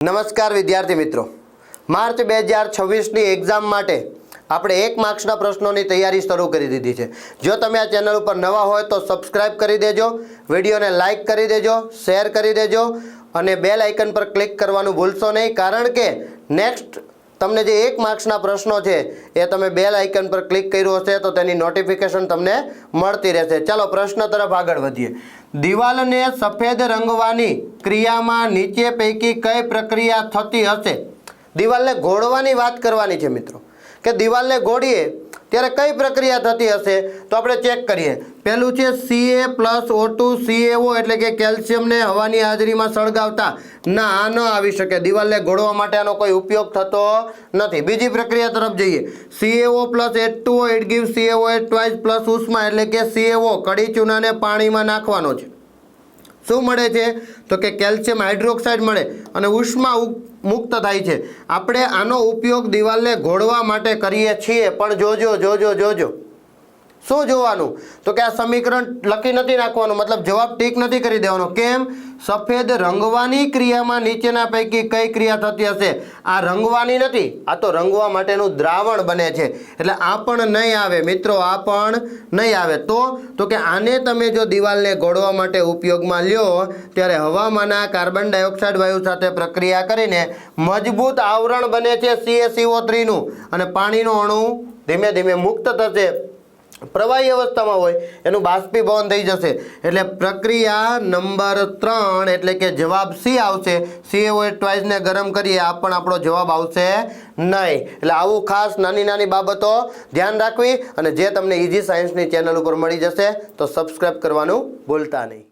નમસ્કાર વિદ્યાર્થી મિત્રો. માર્ચ બે હજાર છવ્વીસની એક્ઝામ માટે આપણે એક માર્ક્સના પ્રશ્નોની તૈયારી શરૂ કરી દીધી છે. જો તમે આ ચેનલ ઉપર નવા હોય તો સબસ્ક્રાઇબ કરી દેજો, વિડીયોને લાઇક કરી દેજો શેર કરી દેજો અને બેલ આઇકન પર ક્લિક કરવાનું ભૂલશો નહીં, કારણ કે નેક્સ્ટ તમને જે એક માર્ક્સના પ્રશ્નો છે, એ તમે બેલ આઇકન પર ક્લિક કર્યું હશે તો તેની નોટિફિકેશન તમને મળતી રહેશે. ચાલો પ્રશ્ન તરફ આગળ વધીએ. દિવાલને સફેદ રંગવાની ક્રિયામાં નીચે પૈકી કઈ પ્રક્રિયા થતી હશે? દિવાલને ઘોડવાની વાત કરવાની છે મિત્રો. કે દિવાલને ઘોડીએ ત્યારે કઈ પ્રક્રિયા થતી હશે તો આપણે ચેક કરીએ. પહેલું છે CA plus O two CAO એટલે કે કેલ્શિયમને હવાની હાજરીમાં સળગાવતા. ના, આ ન આવી શકે. દિવાલને ઘોડવા માટે આનો કોઈ ઉપયોગ થતો નથી. બીજી પ્રક્રિયા તરફ જઈએ. CAO plus H two it give CAO H twice plus ઉષ્મા એટલે કે સીએઓ કડી ચૂનાને પાણીમાં નાખવાનો છે. શું મળે છે? તો કે કેલ્શિયમ હાઇડ્રોક્સાઇડ મળે અને ઉષ્મા મુક્ત થાય છે. આપણે આનો ઉપયોગ દિવાલને ઘોડવા માટે કરીએ છીએ, પણ જોજો જોજો જોજો. શું જોવાનું? તો કે આ સમીકરણ લખી નથી નાખવાનું, મતલબ જવાબ ટીક નથી કરી દેવાનો. કેમ? સફેદ રંગવાની ક્રિયામાં નીચેના પૈકી કઈ ક્રિયા થતી હશે? આ રંગવાની નથી, આ તો રંગવા માટેનું દ્રાવણ બને છે. એટલે આ પણ નહીં આવે, મિત્રો, આ પણ નહીં આવે. તો તો કે આને તમે જો દિવાલને ઘોડવા માટે ઉપયોગમાં લ્યો, ત્યારે હવામાંના કાર્બન ડાયોક્સાઇડ વાયુ સાથે પ્રક્રિયા કરીને મજબૂત આવરણ બને છે સીએસીઓ થ્રીનું અને પાણીનો અણુ ધીમે ધીમે મુક્ત થશે. પ્રવાહી અવસ્થામાં હોય, એનું બાષ્પીભવન થઈ જશે. એટલે પ્રક્રિયા નંબર ત્રણ એટલે કે જવાબ સી આવશે. સી હોય ટ્વાઇસને ગરમ કરીએ, આ પણ આપણો જવાબ આવશે નહીં. એટલે આવું ખાસ નાની નાની બાબતો ધ્યાન રાખવી અને જે તમને ઇઝી સાયન્સની ચેનલ ઉપર મળી જશે, તો સબસ્ક્રાઈબ કરવાનું ભૂલતા નહીં.